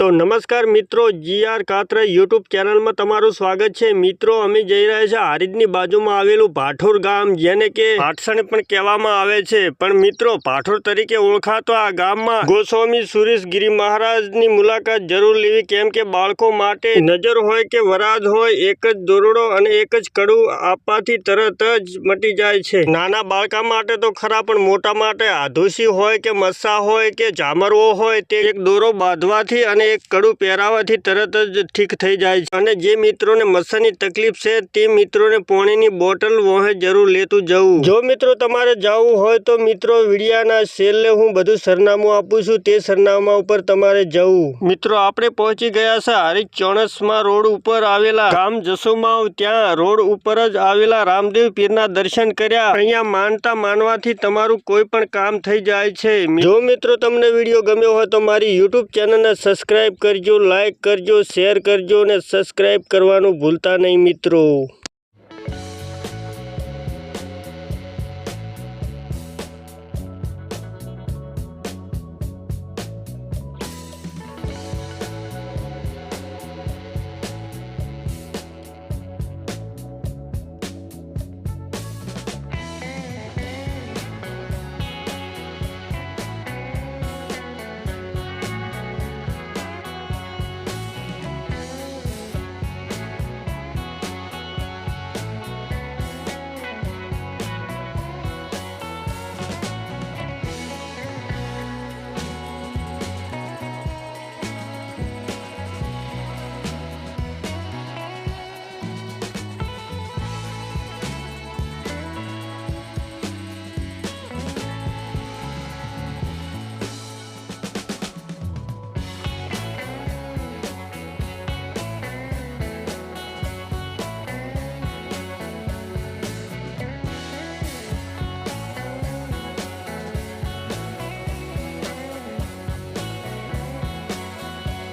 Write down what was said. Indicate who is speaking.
Speaker 1: તો નમસ્કાર મિત્રો, જીઆર કાત્ર યુટ્યુબ ચેનલમાં તમારું સ્વાગત છે. મિત્રો, અમે જઈ રહ્યા છે હારીજની બાજુમાં આવેલું ભાઠોર ગામ, જેને કે ભાટસણ પણ કહેવામાં આવે છે. પણ મિત્રો ભાઠોર તરીકે ઓળખાતો આ ગામમાં ગોસ્વામી સુરેશ ગિરી મહારાજની મુલાકાત જરૂર લેવી, કેમ કે બાળકો માટે નજર હોય કે વરાદ હોય, એક જ દોરડો અને એક જ કડું આપવાથી તરત જ મટી જાય છે. નાના બાળકા માટે તો ખરા, પણ મોટા માટે આધુસી હોય કે મસ્સા હોય કે જામરવો હોય, તે એક દોરો બાંધવાથી અને એક કડું પહેરાવાથી તરત જ ઠીક થઈ જાય છે. અને જે મિત્રોને મચ્છરની તકલીફ છે, તે મિત્રોને પાણીની બોટલ વહે જરૂર લેતું જવું. જો મિત્રો તમારે જવું હોય તો મિત્રો વિડિયાના સેલને હું બધું સરનામું આપું છું. તે સરનામા ઉપર તમારે જવું. મિત્રો આપણે પહોંચી ગયા છે હરીજ ચોણસમાં રોડ ઉપર આવેલા ગામ જસુમાવ. ત્યાં રોડ ઉપર જ આવેલા રામદેવ પીરના દર્શન કર્યા. અહીંયા માનતા માનવાથી તમારું કોઈ પણ કામ થઈ જાય છે. જો મિત્રો તમને વીડિયો ગમ્યો હોય તો મારી યુટ્યુબ ચેનલને સબસ્ક્રાઇબ કરજો લાઇક કરજો શેર કરજો અને સબસ્ક્રાઇબ કરવાનું ભૂલતા નહીં મિત્રો.